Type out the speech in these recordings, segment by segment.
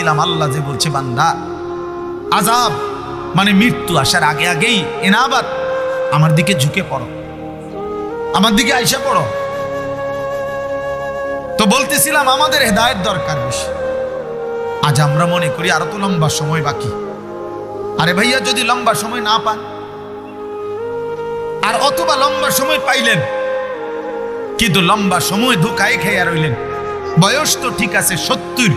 বলতেছিলাম আল্লাহ যে বলছে, বান্দা আজাব মানে মৃত্যু আসার আগে আগেই এনাবাদ আমার দিকে ঝুঁকে পড়ো, আমার দিকে আইসা পড়ো। তো বলতেছিলাম, আমাদের হেদায়েত দরকার বেশি। আজ আমরা মনে করি আরও তো লম্বা সময় বাকি। আরে ভাইয়া, যদি লম্বা সময় না পান, আর অথবা লম্বা সময় পাইলেন, কিন্তু লম্বা সময় ধোকায় খেয়ে রইলেন, বয়স তো ঠিক আছে সত্তর।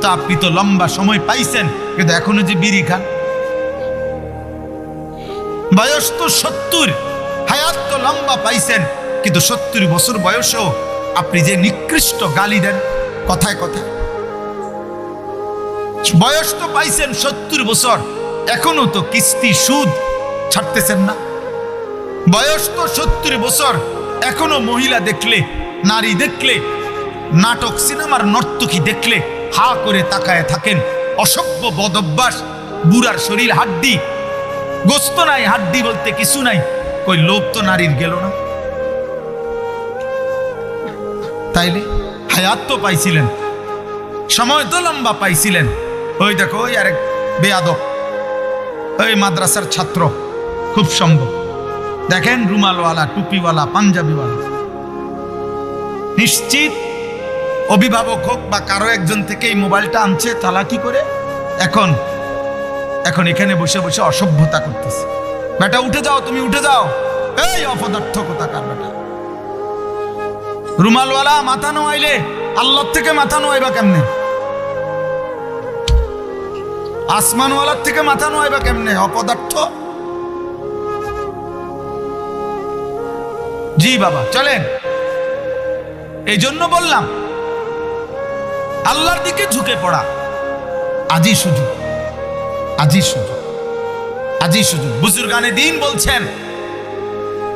তা আপনি তো লম্বা সময় পাইছেন, কিন্তু এখনও যে বিড়ি খান। বয়স তো সত্তর, হায়াত তো লম্বা পাইছেন, কিন্তু সত্তর বছর বয়সেও আপনি যে নিকৃষ্ট গালি দেন, কথায় কথায়। বয়স তো পাইছেন সত্তর বছর, এখনও তো কিস্তি সুদ ছাড়তেছেন না। বয়স তো সত্তর বছর, এখনও মহিলা দেখলে, নারী দেখলে, নাটক সিনেমার নর্তকী দেখলে হা করে তাকায় থাকেন। অসভ্য বদভ্যাস বুড়ার শরীর হাড্ডি। গোস্ত নাই, হাড্ডি বলতে কিছু নাই। কই, লোভ তো নারীর গেল না। তাইলে হায়াত তো পাইছিলেন। সময় তো লম্বা পাইছিলেন। ওই দেখো, ওই আরেক বেয়াদব। ওই মাদ্রাসার ছাত্র। খুব সম্ভব। দেখেন রুমালওয়ালা, টুপিওয়ালা, পাঞ্জাবিওয়ালা। নিশ্চিত অভিভাবক হোক বা কারও একজন থেকে এই মোবাইলটা আনছে চালাকি করে? এখন এখন এখানে বসে বসে অসভ্যতা করতেছে। বেটা, উঠে যাও, তুমি উঠে যাও। এই অপদার্থ কোথাকার বেটা? রুমালওয়ালা, মাথা নোয়াইলে আল্লাহ থেকে মাথা নোয়াইবা কেমনে? আসমানওয়ালার থেকে মাথা নোয়াইবা কেমনে? অপদার্থ? জি বাবা, চলেন। এই জন্য বললাম আল্লাহর দিকে ঝুঁকে পড়া। আজই সুযোগ আজই সুযোগ আজই সুযোগ বুজুর গানে দিন বলছেন,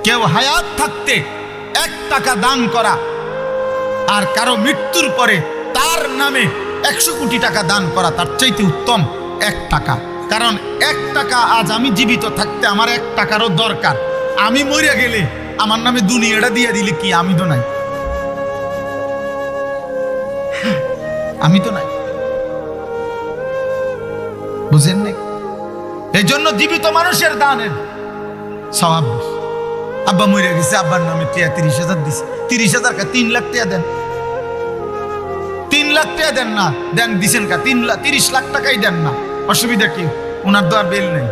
কেউ হায়াত থাকতে এক টাকা দান করা আর কারও মৃত্যুর পরে তার নামে একশো কোটি টাকা দান করা, তার চাইতে উত্তম এক টাকা। কারণ এক টাকা আজ আমি জীবিত থাকতে আমার এক টাকারও দরকার। আমি মরে গেলে আমার নামে দুনিয়াটা দিয়ে দিলে কি আমি তো নাই। আমি তো নাই। বুঝেন নাই? এই জন্য জীবিত মানুষের দানের স্বভাব আব্বা মরে গেছে, আব্বার নামে টিয়া তিরিশ হাজার দিছে। তিরিশ হাজার কা, তিন লাখ টাকা দেন। তিন লাখ টাকা দেন না, দেন দিছেন কা, তিন লাখ তিরিশ লাখ টাকাই দেন না। অসুবিধা কি? ওনার তো আর বেল নেই।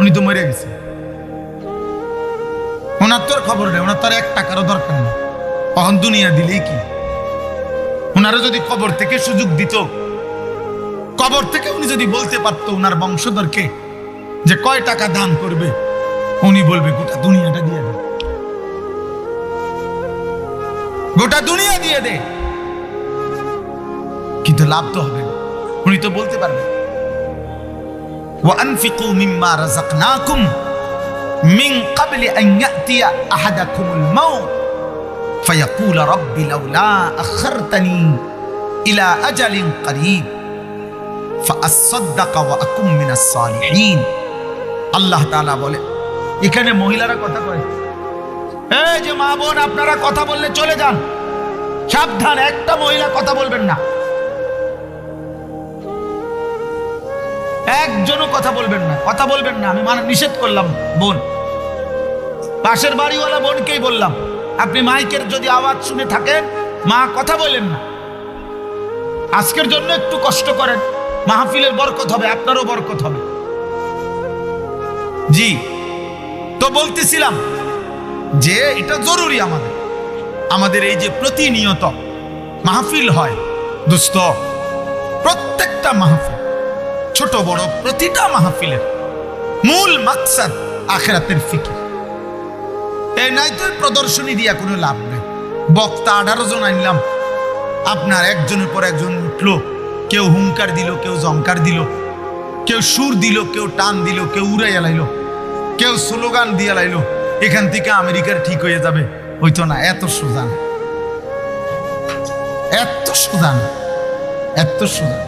উনি তো মরে গেছে। ওনার তো আর খবর নেই ওনার তো আর এক টাকারও দরকার নেই। কখন দুনিয়া দিলেই কি? ওনারা যদি কবর থেকে সুযোগ দিত কবর থেকে উনি যদি বলতে পারতো ওনার বংশধরকে যে কয় টাকা দান করবে উনি বলবে গোটা দুনিয়াটা দিয়ে দে গোটা দুনিয়া দিয়ে দে কিন্তু লাভ তো হবে না উনি তো বলতে পারবে وأنفقوا مما رزقناكم من قبل أن يأتي أحدكم الموت فيقول رب لولا أخرتني إلى أجل قريب فأصدق وأكن من الصالحين আল্লাহ তাআলা বলে এখানে মহিলারা কথা কয় এই যে মা বোন আপনারা কথা বললে চলে যান সাবধান একটা মহিলা কথা বলবেন না একজনও কথা বলবেন না কথা বলবেন না আমি মানে নিষেধ করলাম বোন পাশের বাড়িওয়ালা বোনকেই বললাম আপনি মাইকের যদি আওয়াজ শুনে থাকেন, মা কথা বলেন না। আজকের জন্য একটু কষ্ট করেন। মাহফিলের বরকত হবে, আপনারও বরকত হবে। জি, তো বলতেছিলাম যে এটা জরুরি আমাদের। আমাদের এই যে প্রতিনিয়ত মাহফিল হয়, দুস্থ, প্রত্যেকটা মাহফিল, ছোট, বড়, প্রতিটা মাহফিলের মূল মাকসাদ আখেরাতের ফিকির। এই নাই তো প্রদর্শনী দিয়া কোনো লাভ নেই। বক্তা আঠারো জন আনলাম। আপনার একজনের পর একজন উঠল। কেউ হুঙ্কার দিল, কেউ জঙ্কার দিল। কেউ সুর দিল, কেউ টান দিল, কেউ উড়াইয়া লাইলো। কেউ স্লোগান দিয়া লাইলো। এখান থেকে আমেরিকার ঠিক হয়ে যাবে। হইতো না, এত সোজা না এত সোজা না এত সোজা না।